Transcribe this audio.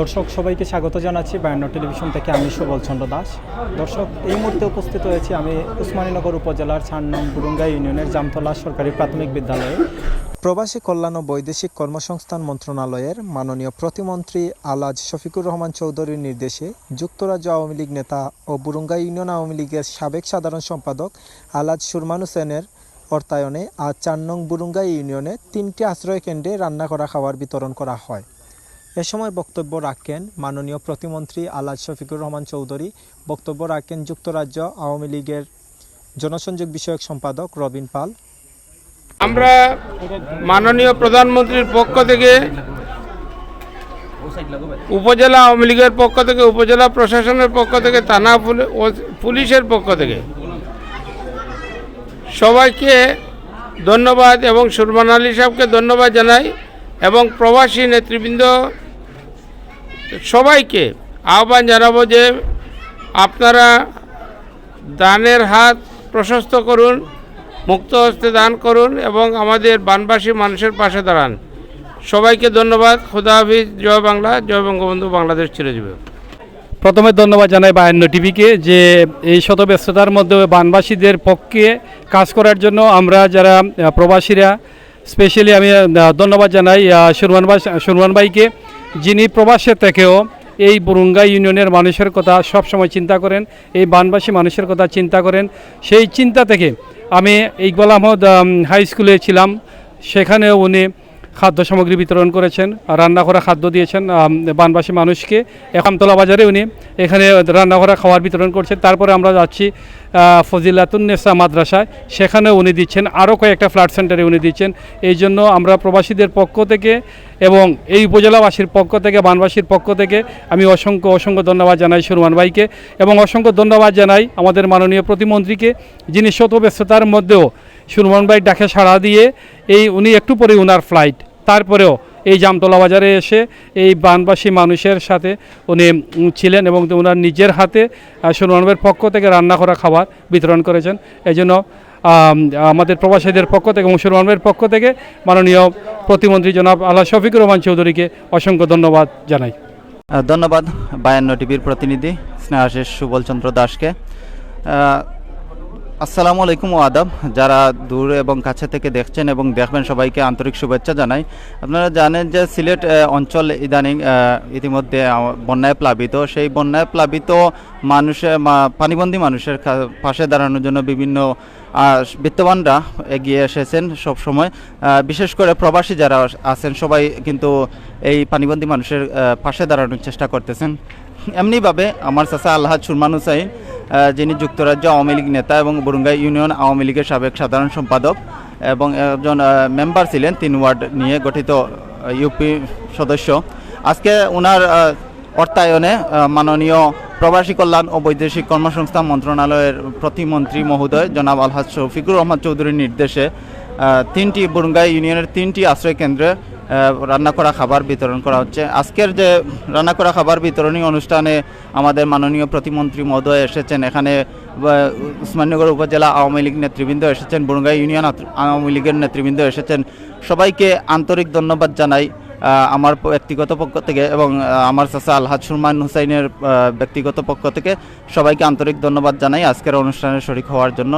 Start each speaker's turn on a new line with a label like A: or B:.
A: দর্শক, সবাইকে স্বাগত জানাচ্ছি বায়ান্ন টেলিভিশন থেকে। আমি সুবল চন্দ্র দাস। দর্শক, এই মুহূর্তে উপস্থিত হয়েছি আমি উসমানীনগর উপজেলার চার নং বুরুঙ্গা ইউনিয়নের জামতলা সরকারি প্রাথমিক বিদ্যালয়ে। প্রবাসী কল্যাণ ও বৈদেশিক কর্মসংস্থান মন্ত্রণালয়ের মাননীয় প্রতিমন্ত্রী আলাজ শফিকুর রহমান চৌধুরীর নির্দেশে যুক্তরাজ্য আওয়ামী লীগ নেতা ও বুরুঙ্গা ইউনিয়ন আওয়ামী লীগের সাবেক সাধারণ সম্পাদক আলাজ সুরমান হোসেনের অর্থায়নে আজ চার নং বুরুঙ্গা ইউনিয়নে তিনটি আশ্রয় কেন্দ্রে রান্না করা খাবার বিতরণ করা হয়। এ সময় বক্তব্য রাখেন মাননীয় প্রতিমন্ত্রী আলাজ শফিকুর রহমান চৌধুরী, বক্তব্য রাখেন যুক্তরাজ্য আওয়ামী লীগের জনসংযোগ বিষয়ক সম্পাদক রবিন পাল।
B: আমরা মাননীয় প্রধানমন্ত্রীর পক্ষ থেকে উপজেলা আওয়ামী লীগের পক্ষ থেকে, উপজেলা প্রশাসনের পক্ষ থেকে, থানা পুলিশের পক্ষ থেকে সবাইকে ধন্যবাদ এবং সুরমান আলী সাহেবকে ধন্যবাদ জানাই এবং প্রবাসী নেতৃবৃন্দ সবাইকে আহ্বান জানাব যে আপনারা দানের হাত প্রশস্ত করুন, মুক্ত হস্তে দান করুন এবং আমাদের বানবাসী মানুষের পাশে দাঁড়ান। সবাইকে ধন্যবাদ। খুদা হাফিজ। জয় বাংলা। জয় বঙ্গবন্ধু। বাংলাদেশ চিরজীবী
C: প্রথমে ধন্যবাদ জানাই বায়ান্ন টিভিকে যে এই শত ব্যস্ততার মধ্যে বানবাসীদের পক্ষে কাজ করার জন্য আমরা যারা প্রবাসীরা স্পেশালি আমি ধন্যবাদ জানাই সুরমান ভাই সুরমান ভাইকে। যিনি প্রবাসের থেকেও এই বুরুঙ্গা ইউনিয়নের মানুষের কথা সবসময় চিন্তা করেন, এই বানবাসী মানুষের কথা চিন্তা করেন, সেই চিন্তা থেকে আমি ইকবাল আহমদ হাই স্কুলে ছিলাম। সেখানেও উনি খাদ্য সামগ্রী বিতরণ করেছেন রান্না করা খাদ্য দিয়েছেন বানবাসী মানুষকে। একামতলা বাজারে উনি এখানে রান্না করা খাবার বিতরণ করছেন। তারপরে আমরা যাচ্ছি ফজিলাতুন্নেসা মাদ্রাসায়। সেখানেও উনি দিচ্ছেন, আরও কয়েকটা ফ্ল্যাট সেন্টারে উনি দিচ্ছেন। এই জন্য আমরা প্রবাসীদের পক্ষ থেকে এবং এই উপজেলাবাসীর পক্ষ থেকে, বানবাসীর পক্ষ থেকে আমি অসংখ্য অসংখ্য ধন্যবাদ জানাই সুরমান ভাইকে এবং অসংখ্য ধন্যবাদ জানাই আমাদের মাননীয় প্রতিমন্ত্রীকে, যিনি শত ব্যস্ততার মধ্যেও সুরমান ভাই ডাকে সাড়া দিয়ে এই উনি একটু পরে উনার ফ্লাইট তারপরেও এই জামতলা বাজারে এসে এই বানবাসী মানুষের সাথে উনি ছিলেন এবং ওনার নিজের হাতে ভাইয়ের পক্ষ থেকে রান্না করা খাবার বিতরণ করেছেন। এই জন্য আমাদের প্রবাসীদের পক্ষ থেকে এবং সুরমান পক্ষ থেকে মাননীয় প্রতিমন্ত্রী জনাব আল্লাহ শফিকুর রহমান চৌধুরীকে অসংখ্য ধন্যবাদ জানাই।
D: ধন্যবাদ বায়ান্ন টিভির প্রতিনিধি স্নেহাশিস সুবলচন্দ্র দাসকে। আহ, আসসালামু আলাইকুম ও আদাব। যারা দূর এবং কাছে থেকে দেখছেন এবং দেখবেন সবাইকে আন্তরিক শুভেচ্ছা জানাই। আপনারা জানেন যে সিলেট অঞ্চল ইদানিং ইতিমধ্যে বন্যায় প্লাবিত। সেই বন্যায় প্লাবিত মানুষের পানিবন্দী মানুষের পাশে দাঁড়ানোর জন্য বিভিন্ন বিত্তবানরা এগিয়ে এসেছেন সব সময় বিশেষ করে প্রবাসী যারা আছেন, সবাই কিন্তু এই পানিবন্দী মানুষের পাশে দাঁড়ানোর চেষ্টা করতেছেন। এমনিভাবে আমার চাচা আল্লাহাদ সুরমান হুসাইন যিনি যুক্তরাজ্য আওয়ামী লীগ নেতা এবং বরুঙ্গা ইউনিয়ন আওয়ামী লীগের সাবেক সাধারণ সম্পাদক এবং একজন মেম্বার ছিলেন তিন ওয়ার্ড নিয়ে গঠিত ইউপি সদস্য। আজকে ওনার অর্থায়নে মাননীয় প্রবাসী কল্যাণ ও বৈদেশিক কর্মসংস্থান মন্ত্রণালয়ের প্রতিমন্ত্রী মহোদয় জনাব আলহাজ শফিকুর রহমান চৌধুরীর নির্দেশে তিনটি বরুঙ্গাই ইউনিয়নের তিনটি আশ্রয় কেন্দ্রে রান্না করা খাবার বিতরণ করা হচ্ছে। আজকের যে রান্না করা খাবার বিতরণী অনুষ্ঠানে আমাদের মাননীয় প্রতিমন্ত্রী মহোদয় এসেছেন। এখানে উসমাননগর উপজেলা আওয়ামী লীগ নেতৃবৃন্দ এসেছেন বরুঙ্গাই ইউনিয়ন আওয়ামী লীগের নেতৃবৃন্দ এসেছেন। সবাইকে আন্তরিক ধন্যবাদ জানাই আমার ব্যক্তিগত পক্ষ থেকে এবং আমার চাচা আলহাজ সুরমান হুসাইনের ব্যক্তিগত পক্ষ থেকে সবাইকে আন্তরিক ধন্যবাদ জানাই আজকের অনুষ্ঠানে শরিক হওয়ার জন্য।